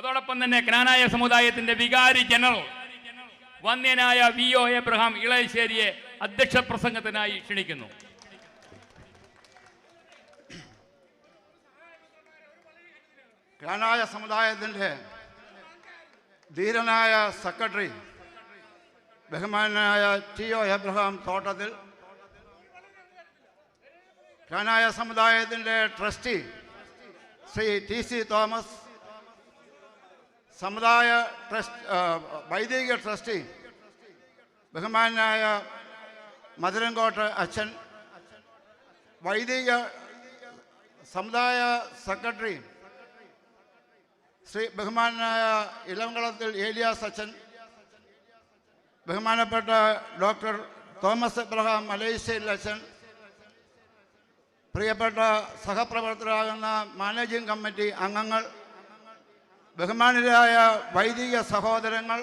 അതോടൊപ്പം തന്നെ ക്നാനായ സമുദായത്തിന്റെ വികാരി ജനറൽ വന്യനായ വി ഒ എബ്രഹാം ഇളയശ്ശേരിയെ അധ്യക്ഷ പ്രസംഗത്തിനായി ക്ഷണിക്കുന്നു. ക്നാനായ സമുദായത്തിന്റെ ധീരനായ സെക്രട്ടറി ബഹുമാനായ ടി ഒ എബ്രഹാം തോട്ടത്തിൽ ക്നാനായ സമുദായത്തിന്റെ trustee Shri T C Thomas സമുദായ ട്രസ്റ്റ് വൈദിക ട്രസ്റ്റി ബഹുമാനായ മധുരങ്കോട്ട് അച്ഛൻ വൈദിക സമുദായ സെക്രട്ടറി ശ്രീ ബഹുമാനായ ഇളംകുളത്തിൽ ഏലിയാസ് അച്ഛൻ ബഹുമാനപ്പെട്ട ഡോക്ടർ തോമസ് എബ്രഹാം മലേഷ്യയിൽ അച്ഛൻ പ്രിയപ്പെട്ട സഹപ്രവർത്തകരാകുന്ന മാനേജിംഗ് കമ്മിറ്റി അംഗങ്ങൾ ബഹുമാനരായ വൈദിക സഹോദരങ്ങൾ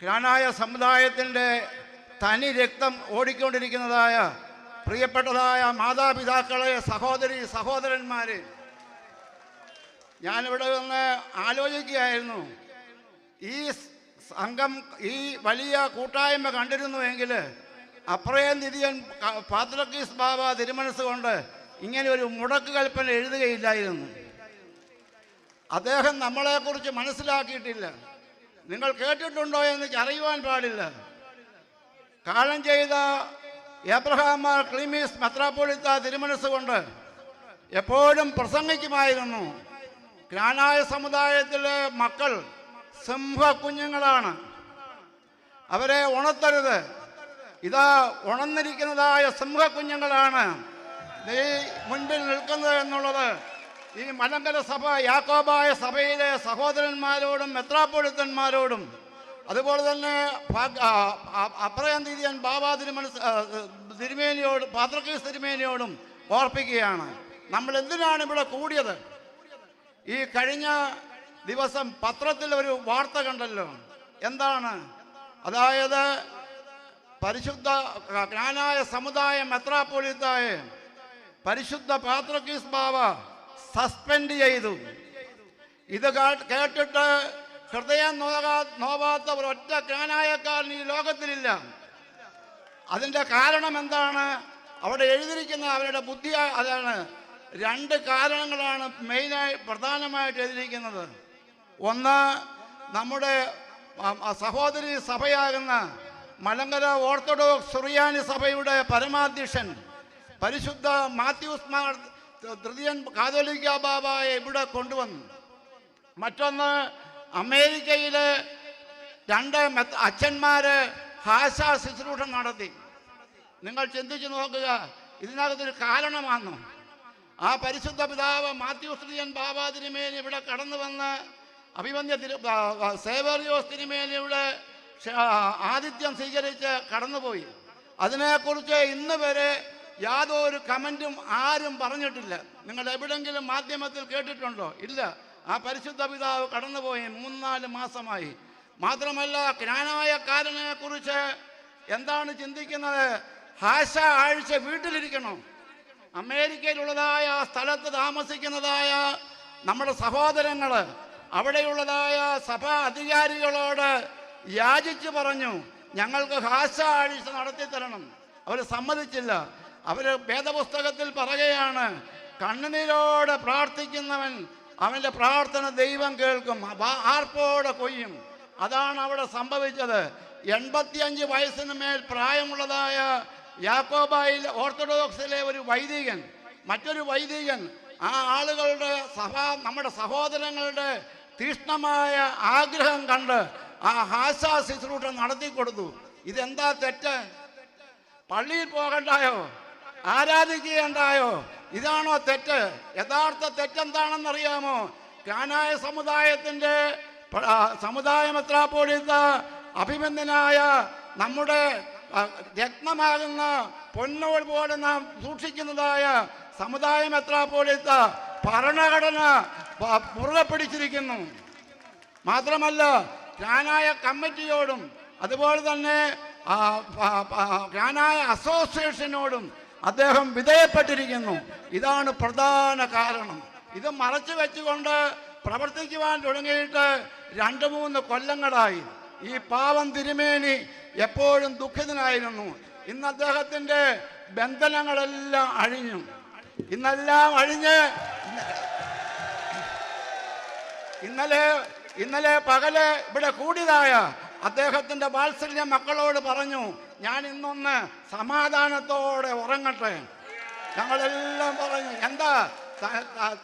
ഗ്രാനായ സമുദായത്തിന്റെ തനി രക്തം ഓടിക്കൊണ്ടിരിക്കുന്നതായ പ്രിയപ്പെട്ടതായ മാതാപിതാക്കളെ സഹോദരി സഹോദരന്മാരെ ഞാനിവിടെ നിന്ന് ആലോചിക്കുകയായിരുന്നു. ഈ സംഘം ഈ വലിയ കൂട്ടായ്മ കണ്ടിരുന്നുവെങ്കിൽ അപ്രയം നിധിയൻ പാത്രക്കീസ് ബാബ തിരുമനസ് കൊണ്ട് ഇങ്ങനെ ഒരു മുടക്ക് കൽപ്പന എഴുതുകയില്ലായിരുന്നു. അദ്ദേഹം നമ്മളെക്കുറിച്ച് മനസ്സിലാക്കിയിട്ടില്ല. നിങ്ങൾ കേട്ടിട്ടുണ്ടോ എന്ന് അറിയുവാൻ പാടില്ല. കാലം ചെയ്ത ഏബ്രഹാമാർ ക്ലിമീസ് മെത്രാപ്പോളിത്ത തിരുമനസ് കൊണ്ട് എപ്പോഴും പ്രസംഗിക്കുമായിരുന്നു. ജ്ഞാനായ സമുദായത്തിലെ മക്കൾ സിംഹ കുഞ്ഞുങ്ങളാണ്. അവരെ ഉണർത്തരുത്. ഇതാ ഉണർന്നിരിക്കുന്നതായ സിംഹ കുഞ്ഞുങ്ങളാണ്. നീ മുൻപിൽ നിൽക്കുന്നത് എന്നുള്ളത് ഈ മലങ്കര സഭ യാക്കോബായ സഭയിലെ സഹോദരന്മാരോടും മെത്രാപ്പൊഴുത്തന്മാരോടും അതുപോലെ തന്നെ അപ്രയം തീയൻ ബാബാ തിരുമനസ് തിരുമേനിയോട് പാത്രക്കീസ് തിരുമേനിയോടും ഓർപ്പിക്കുകയാണ്. നമ്മൾ എന്തിനാണ് ഇവിടെ കൂടിയത്? ഈ കഴിഞ്ഞ ദിവസം പത്രത്തിൽ ഒരു വാർത്ത കണ്ടല്ലോ. എന്താണ്? അതായത് പരിശുദ്ധ ജ്ഞാനായ സമുദായം മെത്രാപ്പൊലിത്തായെ പരിശുദ്ധ പാത്രക്കീസ് ബാവ സസ്പെൻഡ് ചെയ്തു. ഇത് കേട്ടിട്ട് ഹൃദയം നോകാ നോവാത്ത ഒരൊറ്റ കാനായക്കാരൻ ഈ ലോകത്തിലില്ല. അതിന്റെ കാരണം എന്താണ്? അവിടെ എഴുതിയിരിക്കുന്ന അവരുടെ ബുദ്ധി അതാണ് രണ്ട് കാരണങ്ങളാണ് മെയിനായി പ്രധാനമായിട്ട് എഴുതിയിരിക്കുന്നത്. ഒന്ന് നമ്മുടെ സഹോദരി സഭയാകുന്ന മലങ്കര ഓർത്തഡോക്സ് സുറിയാനി സഭയുടെ പരമാധ്യക്ഷൻ പരിശുദ്ധ മാത്യൂസ് മാർ തൃതീയൻ കാതോലിക്ക ബാബായെ ഇവിടെ കൊണ്ടുവന്നു. മറ്റൊന്ന് അമേരിക്കയിൽ രണ്ട് അച്ഛന്മാർ ഭാഷ ശുശ്രൂഷ നടത്തി. നിങ്ങൾ ചിന്തിച്ചു നോക്കുക ഇതിനകത്തൊരു കാരണമാണോ ആ പരിശുദ്ധ പിതാവ് മാത്യു ശ്രീയൻ ബാബാ തിരുമേനി ഇവിടെ കടന്നു വന്ന് അഭിമന്യ തിരു സേവറിയോസ് തിരുമേനിയുടെ ആതിഥ്യം സ്വീകരിച്ച് കടന്നുപോയി. അതിനെക്കുറിച്ച് ഇന്ന് വരെ യാതൊരു കമന്റും ആരും പറഞ്ഞിട്ടില്ല. നിങ്ങൾ എവിടെങ്കിലും മാധ്യമത്തിൽ കേട്ടിട്ടുണ്ടോ? ഇല്ല. ആ പരിശുദ്ധ പിതാവ് കടന്നുപോയി മൂന്നാൽ മാസമായി. മാത്രമല്ല ജ്ഞാനായക്കാരനെ കുറിച്ച് എന്താണ് ചിന്തിക്കുന്നത്? ഹാശ ആഴ്ച വീട്ടിലിരിക്കണം. അമേരിക്കയിലുള്ളതായ സ്ഥലത്ത് താമസിക്കുന്നതായ നമ്മുടെ സഹോദരങ്ങൾ അവിടെയുള്ളതായ സഭാ അധികാരികളോട് യാചിച്ചു പറഞ്ഞു ഞങ്ങൾക്ക് ഹാശ ആഴ്ച നടത്തി തരണം അവർ സമ്മതിച്ചില്ല. അവർ വേദപുസ്തകത്തിൽ പറയുകയാണ് കണ്ണുനീരോടെ പ്രാർത്ഥിക്കുന്നവൻ അവന്റെ പ്രാർത്ഥന ദൈവം കേൾക്കും ആർപ്പോടെ കൊയ്യും. അതാണ് അവിടെ സംഭവിച്ചത്. എൺപത്തിയഞ്ച് വയസ്സിന് മേൽ പ്രായമുള്ളതായ യാക്കോബായിൽ ഓർത്തഡോക്സിലെ ഒരു വൈദികൻ മറ്റൊരു വൈദികൻ ആ ആളുകളുടെ സഹ നമ്മുടെ സഹോദരങ്ങളുടെ തീഷ്ണമായ ആഗ്രഹം കണ്ട് ആ ഹാസ ശുശ്രൂഷ നടത്തി കൊടുത്തു ഇതെന്താ തെറ്റ്? പള്ളിയിൽ പോകണ്ടായോ? ആരാധിക്കുകയുണ്ടായോ? ഇതാണോ തെറ്റ്? യഥാർത്ഥ തെറ്റെന്താണെന്നറിയാമോ? കാനായ സമുദായത്തിന്റെ സമുദായം മെത്രാപ്പോലിത്ത അഭിമന്യനായ നമ്മുടെ രക്തമാകുന്ന പൊന്നോൾ പോലെ നാം സൂക്ഷിക്കുന്നതായ സമുദായ മെത്രാപ്പോലിത്ത ഭരണഘടന മുറുകെ പിടിച്ചിരിക്കുന്നു. മാത്രമല്ല ക്യാനായ കമ്മിറ്റിയോടും അതുപോലെ തന്നെ ജ്ഞാനായ അസോസിയേഷനോടും അദ്ദേഹം വിധേയപ്പെട്ടിരിക്കുന്നു. ഇതാണ് പ്രധാന കാരണം. ഇത് മറച്ചു വെച്ചുകൊണ്ട് പ്രവർത്തിക്കുവാൻ തുടങ്ങിയിട്ട് രണ്ട് മൂന്ന് കൊല്ലങ്ങളായി. ഈ പാവം തിരുമേനി എപ്പോഴും ദുഃഖിതനായിരുന്നു. ഇന്ന് അദ്ദേഹത്തിന്റെ ബന്ധനങ്ങളെല്ലാം അഴിഞ്ഞു. ഇന്നെല്ലാം അഴിഞ്ഞ് ഇന്നലെ ഇന്നലെ പകൽ ഇവിടെ കൂടിയതായ അദ്ദേഹത്തിന്റെ വാത്സല്യ മക്കളോട് പറഞ്ഞു. ഞാൻ ഇന്നൊന്ന് സമാധാനത്തോടെ ഉറങ്ങട്ടെ. ഞങ്ങളെല്ലാം പറഞ്ഞു എന്താ?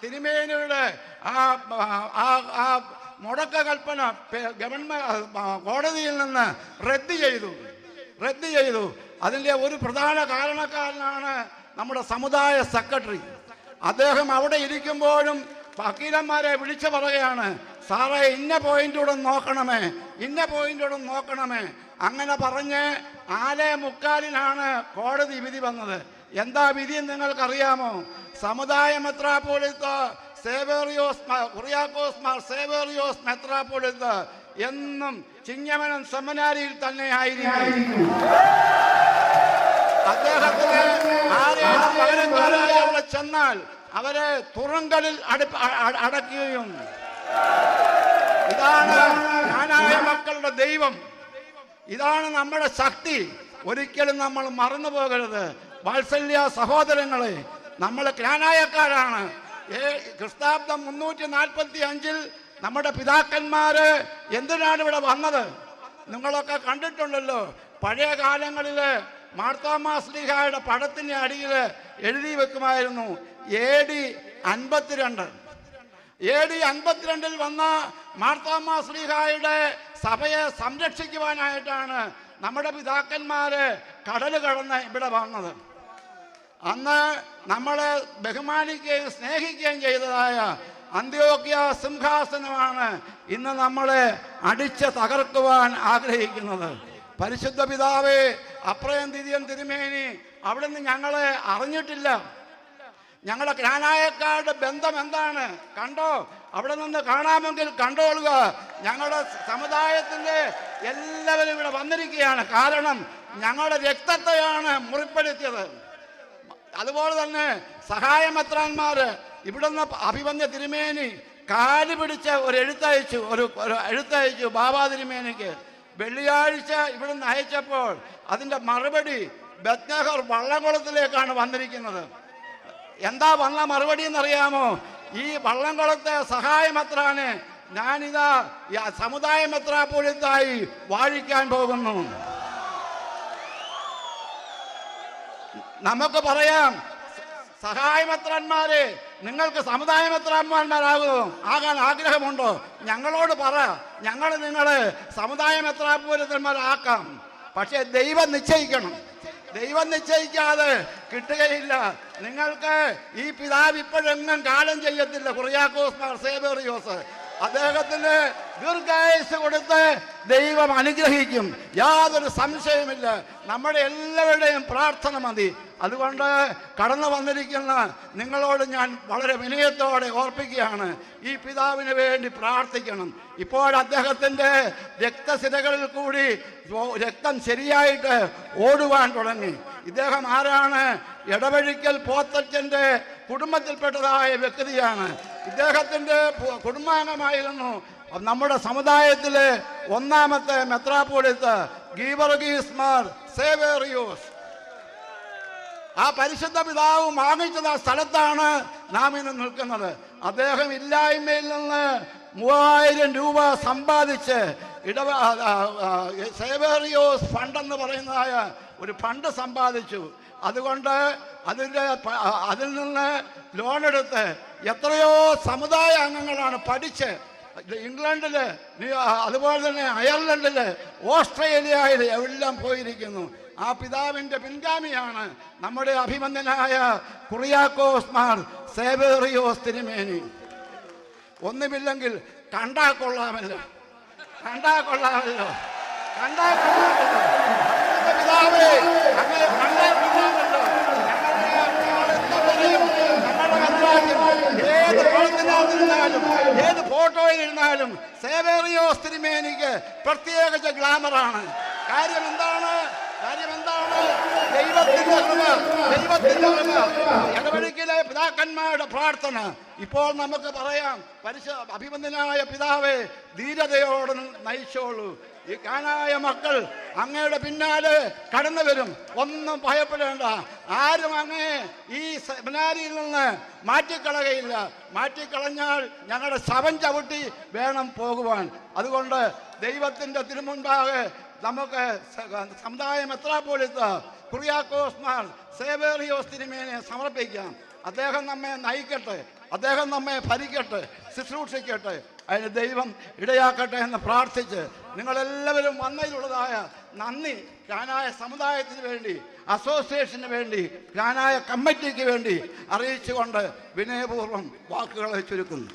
തിരുമേനിയുടെ ആ ആ മുടക്ക കൽപ്പന ഗവൺമെന്റ് കോടതിയിൽ നിന്ന് റദ്ദ് ചെയ്തു. റദ്ദ് ചെയ്തു. അതിന്റെ ഒരു പ്രധാന കാരണക്കാരനാണ് നമ്മുടെ സമുദായ സെക്രട്ടറി. അദ്ദേഹം അവിടെ ഇരിക്കുമ്പോഴും വക്കീലന്മാരെ വിളിച്ചു പറയുകയാണ് സാറേ ഇന്ന പോയിന്റൂടെ നോക്കണമേ ഇന്ന പോയിന്റൂടെ നോക്കണമേ. അങ്ങനെ പറഞ്ഞ് ആലേ മുക്കാലിനാണ് കോടതി വിധി വന്നത്. എന്താ വിധി നിങ്ങൾക്കറിയാമോ? സമുദായ മെത്രാപോളിത്ത് സേവേറിയോസ് കുറിയാക്കോസ് മാർ സേവേറിയോസ് മെത്രാപോളിത്ത് എന്നും ചിങ്ങമനം സെമിനാരിയിൽ തന്നെ ആയിരിക്കും. അദ്ദേഹത്തിന് ചെന്നാൽ അവരെ തുറങ്കലിൽ അടുപ്പ് അ- അ- അടയ്ക്കുകയും ഇതാണ് ഞാനായ മക്കളുടെ ദൈവം. ഇതാണ് നമ്മുടെ ശക്തി. ഒരിക്കലും നമ്മൾ മറന്നു പോകരുത്. വാത്സല്യ സഹോദരങ്ങളെ നമ്മൾ ക്ലാനായക്കാരാണ് ക്രിസ്താബ്ദം മുന്നൂറ്റി നാൽപ്പത്തി അഞ്ചിൽ നമ്മുടെ പിതാക്കന്മാര് എന്തിനാണ് ഇവിടെ വന്നത്? നിങ്ങളൊക്കെ കണ്ടിട്ടുണ്ടല്ലോ പഴയ കാലങ്ങളിൽ മാർത്തോമാസ്ലിഹായുടെ പടത്തിന്റെ അടിയിൽ എഴുതി വെക്കുമായിരുന്നു. എ ഡി അൻപത്തിരണ്ട്. എ ഡി അൻപത്തിരണ്ടിൽ വന്ന മാർത്താമ ശ്രീഹായുടെ സഭയെ സംരക്ഷിക്കുവാനായിട്ടാണ് നമ്മുടെ പിതാക്കന്മാര് കടൽ കടന്ന് ഇവിടെ വന്നത്. അന്ന് നമ്മളെ ബഹുമാനിക്കുകയും സ്നേഹിക്കുകയും ചെയ്തതായ അന്ത്യോക്യ സിംഹാസനമാണ് ഇന്ന് നമ്മളെ അടിച്ച് തകർക്കുവാൻ ആഗ്രഹിക്കുന്നത്. പരിശുദ്ധ പിതാവേ അപ്രയം തിരിയൻ തിരുമേനി അവിടുന്ന് ഞങ്ങളെ അറിഞ്ഞിട്ടില്ല. ഞങ്ങളുടെ ക്രാനായക്കാരുടെ ബന്ധം എന്താണ്? കണ്ടോ? അവിടെ നിന്ന് കാണാമെങ്കിൽ കണ്ടോളുക. ഞങ്ങളുടെ സമുദായത്തിന്റെ എല്ലാവരും ഇവിടെ വന്നിരിക്കുകയാണ്. കാരണം ഞങ്ങളുടെ രക്തത്തെയാണ് മുറിപ്പെടുത്തിയത്. അതുപോലെ തന്നെ സഹായമെത്രാന്മാര് ഇവിടുന്ന് അഭിമന്യ തിരുമേനി കാൽ പിടിച്ച ഒരു എഴുത്തയച്ചു ഒരു ഒരു എഴുത്തയച്ചു ബാബാ തിരുമേനിക്ക്. വെള്ളിയാഴ്ച ഇവിടുന്ന് അയച്ചപ്പോൾ അതിന്റെ മറുപടി ബത്നഹർ വള്ളംകുളത്തിലേക്കാണ് വന്നിരിക്കുന്നത്. എന്താ വന്ന മറുപടി എന്നറിയാമോ? ഈ വള്ളംകുളത്തെ സഹായം എത്രാണ് ഞാനിതാ സമുദായം എത്ര പൊഴുത്തായി വാഴിക്കാൻ പോകുന്നു. നമുക്ക് പറയാം സഹായമത്രന്മാരെ നിങ്ങൾക്ക് സമുദായമെത്രാന്മാരാകുമോ ആകാൻ ആഗ്രഹമുണ്ടോ? ഞങ്ങളോട് പറ. ഞങ്ങൾ നിങ്ങളെ സമുദായമെത്രാപൂരന്മാരാക്കാം പക്ഷെ ദൈവം നിശ്ചയിക്കണം. ദൈവം നിശ്ചയിക്കാതെ കിട്ടുകയില്ല. നിങ്ങൾക്ക് ഈ പിതാവ് ഇപ്പോഴെങ്ങും കാലം ചെയ്യത്തില്ല. കുറിയാക്കോസ് മാർ അദ്ദേഹത്തിന് ദീർഘായുസ് കൊടുത്ത് ദൈവം അനുഗ്രഹിക്കും. യാതൊരു സംശയമില്ല നമ്മുടെ എല്ലാവരുടെയും പ്രാർത്ഥന മതി. അതുകൊണ്ട് കടന്നു വന്നിരിക്കുന്ന നിങ്ങളോട് ഞാൻ വളരെ വിനയത്തോടെ ഓർപ്പിക്കുകയാണ്. ഈ പിതാവിന് വേണ്ടി പ്രാർത്ഥിക്കണം. ഇപ്പോൾ അദ്ദേഹത്തിന്റെ രക്തസിരകളിൽ കൂടി രക്തം ശരിയായിട്ട് ഓടുവാൻ തുടങ്ങി. ഇദ്ദേഹം ആരാണ്? ഇടവഴിക്കൽ പോത്തച്ഛന്റെ കുടുംബത്തിൽപ്പെട്ടതായ വ്യക്തിയാണ്. ഇദ്ദേഹത്തിന്റെ കുടുംബാംഗമായിരുന്നു. നമ്മുടെ സമുദായത്തിലെ ഒന്നാമത്തെ മെത്രാപ്പോളിത്ത് ഗീവർഗീസ് സേവേറിയോസ്. ആ പരിശുദ്ധ പിതാവ് വാങ്ങിച്ചത് ആ സ്ഥലത്താണ് നാം ഇന്ന് നിൽക്കുന്നത്. അദ്ദേഹം ഇല്ലായ്മയിൽ നിന്ന് മൂവായിരം രൂപ സമ്പാദിച്ച് ഇടവ സേവേറിയോസ് ഫണ്ട് എന്ന് പറയുന്നതായ ഒരു ഫണ്ട് സമ്പാദിച്ചു. അതുകൊണ്ട് അതിന്റെ അതിൽ നിന്ന് ലോൺ എടുത്ത് എത്രയോ സമുദായ അംഗങ്ങളാണ് പഠിച്ച് ഇംഗ്ലണ്ടിൽ അതുപോലെ തന്നെ അയർലൻഡിൽ ഓസ്ട്രേലിയയിൽ എല്ലാം പോയിരിക്കുന്നു. ആ പിതാവിന്റെ പിൻഗാമിയാണ് നമ്മുടെ അഭിമന്യനായ കുറിയാക്കോസ് മാർ സേവേറിയോസ് തിരുമേനി. ഒന്നുമില്ലെങ്കിൽ കണ്ടാ കൊള്ളാമല്ലോ. കണ്ടാ കൊള്ളാമല്ലോ. കണ്ടാ കണ്ടാ ഏത് ഫോട്ടോയിലിരുന്നാലും സേവേറിയോസ് തിരുമേനിക്ക് പ്രത്യേകിച്ച് ഗ്ലാമറാണ്. കാര്യം എന്താണ്? കാര്യം എന്താണ്? ദൈവത്തിന്റെ കൃപ ദൈവത്തിന്റെ കൃപ. ഇടവഴിക്കിലെ പിതാക്കന്മാരുടെ പ്രാർത്ഥന. ഇപ്പോൾ നമുക്ക് പറയാം പരിശ അഭിമന്യനായ പിതാവെ ധീരതയോട് നയിച്ചോളൂ. ഈ കാനായ മക്കൾ അങ്ങയുടെ പിന്നാലെ കടന്നു വരും. ഒന്നും ഭയപ്പെടേണ്ട. ആരും അങ്ങേ ഈ സെമിനാരിയിൽ നിന്ന് മാറ്റിക്കളകയില്ല മാറ്റിക്കളഞ്ഞാൽ ഞങ്ങളുടെ ശവം ചവിട്ടി വേണം പോകുവാൻ. അതുകൊണ്ട് ദൈവത്തിന്റെ തിരുമുൻപാകെ നമുക്ക് സമുദായം എത്രാപ്പോലത്ത് കുറിയാക്കോസ് മാർ സേവേറിയോസ് തിരുമേനെ സമർപ്പിക്കാം. അദ്ദേഹം നമ്മെ നയിക്കട്ടെ അദ്ദേഹം നമ്മെ ഭരിക്കട്ടെ ശുശ്രൂഷിക്കട്ടെ അതിന് ദൈവം ഇടയാക്കട്ടെ എന്ന് പ്രാർത്ഥിച്ച് നിങ്ങളെല്ലാവരും വന്നതിലുള്ളതായ നന്ദി. ഞാനായ സമുദായത്തിന് വേണ്ടി അസോസിയേഷന് വേണ്ടി ഞാനായ കമ്മിറ്റിക്ക് വേണ്ടി അറിയിച്ചുകൊണ്ട് വിനയപൂർവം വാക്കുകളെ ചുരുക്കുന്നു.